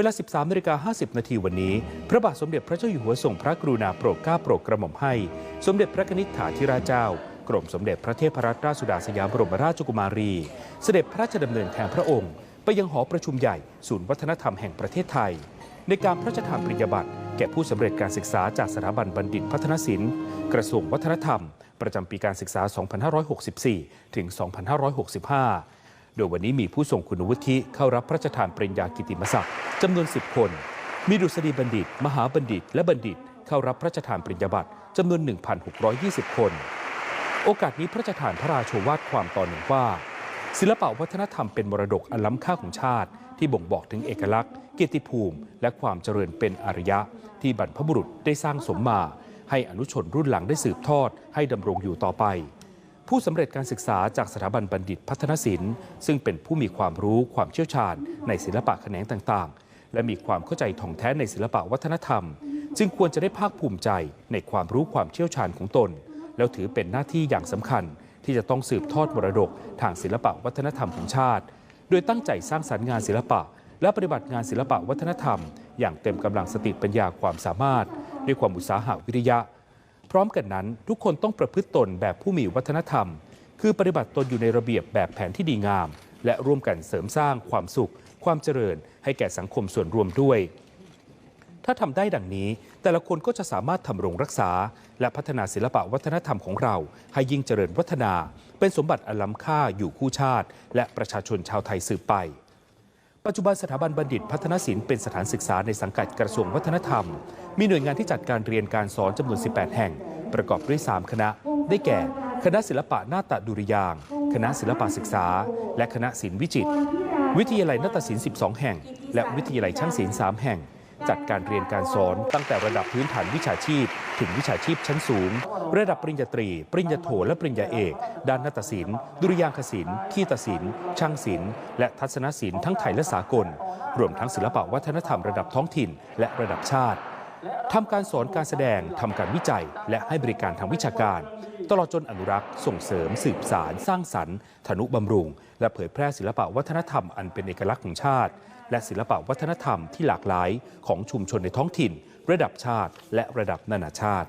เวลา 13นาฬิกา50 นาทีวันนี้ พระบาทสมเด็จพระเจ้าอยู่หัวทรงพระกรุณาโปรดเกล้าโปรดกระหม่อมให้ สมเด็จพระนิษฐาธิราชเจ้ากรมสมเด็จพระเทพรัตนราชสุดาสยามบรมราชกุมารี เสด็จพระราชดำเนินแทนพระองค์ ไปยังหอประชุมใหญ่ศูนย์วัฒนธรรมแห่งประเทศไทย ในการพระราชทานปริญญาบัตรแก่ผู้สำเร็จการศึกษาจากสถาบันบัณฑิตพัฒนศิลป์ กระทรวงวัฒนธรรม ประจำปีการศึกษา 2564 ถึง 2565 โดยวันนี้มีผู้ทรงคุณวุฒิเข้ารับพระราชทานปริญญากิติมศักดิ์จำนวน 10 คน มีดุษฎีบัณฑิต มหาบัณฑิต และบัณฑิต เข้ารับพระราชทานปริญญาบัตรจำนวน 1,620 คน โอกาสนี้พระราชทานพระราโชวาทความตอนหนึ่งว่า ศิลปวัฒนธรรมเป็นมรดกอันล้ำค่าของชาติ ที่บ่งบอกถึงเอกลักษณ์ เกียรติภูมิ และความเจริญเป็นอารยะ ที่บรรพบุรุษได้สร้างสมมา ให้อนุชนรุ่นหลังได้สืบทอด ให้ดำรงอยู่ต่อไป ผู้สำเร็จการศึกษาจากสถาบันบัณฑิตพัฒนศิลป์ ซึ่งเป็นผู้มีความรู้ความเชี่ยวชาญ ในศิลปะแขนงต่างๆ และมีความเข้าใจถ่องแท้ในศิลปะวัฒนธรรม จึงควรจะได้ภาคภูมิใจในความรู้ความเชี่ยวชาญของตน แล้วถือเป็นหน้าที่อย่างสำคัญ ที่จะต้องสืบทอดมรดกทางศิลปะวัฒนธรรมของชาติ โดยตั้งใจสร้างสรรค์งานศิลปะ และปฏิบัติงานศิลปะวัฒนธรรม อย่างเต็มกำลังสติปัญญาความสามารถ ด้วยความอุตสาหะวิริยะ พร้อมกันนั้น ทุกคนต้องประพฤติตนแบบผู้มีวัฒนธรรม คือปฏิบัติตนอยู่ในระเบียบแบบแผนที่ดีงาม และร่วมกันเสริมสร้างความสุข ความเจริญ ให้แก่สังคมส่วนรวมด้วย ถ้าทำได้ดังนี้ แต่ละคนก็จะสามารถทำรงรักษา และพัฒนาศิลปะวัฒนธรรมของเรา ให้ยิ่งเจริญวัฒนา เป็นสมบัติอันล้ำค่าอยู่คู่ชาติ และประชาชนชาวไทยสืบไป ปัจจุบันสถาบันบัณฑิตพัฒนศิลป์เป็นสถานศึกษาในสังกัดกระทรวงวัฒนธรรม มีหน่วยงานที่จัดการเรียนการสอนจำนวน 18 แห่ง ประกอบด้วย 3 คณะ ได้แก่ คณะศิลปะนาฏดุริยาง คณะศิลปะศึกษา และคณะศิลปวิจิตร วิทยาลัยนาฏศิลป์ 12 แห่ง และวิทยาลัยช่างศิลป์ 3 แห่ง จัดการเรียนการสอนตั้งแต่ระดับพื้นฐานวิชาชีพ ถึงวิชาชีพชั้นสูง ระดับปริญญาตรี ปริญญาโทและปริญญาเอก ด้านนาฏศิลป์ดุริยางคศิลป์คีตศิลป์ช่างศิลป์และทัศนศิลป์ทั้งไทยและสากล รวมทั้งศิลปวัฒนธรรมระดับท้องถิ่น และระดับชาติทำการสอนการแสดงทำการวิจัย และให้บริการทางวิชาการ ตลอดจนอนุรักษ์ ส่งเสริม สืบสาร สร้างสรรค์ธนุบำรุง และเผยแพร่ศิลปะวัฒนธรรมอันเป็นเอกลักษณ์ของชาติ และศิลปะวัฒนธรรมที่หลากหลายของชุมชนในท้องถิ่น ระดับชาติ และระดับนานาชาติ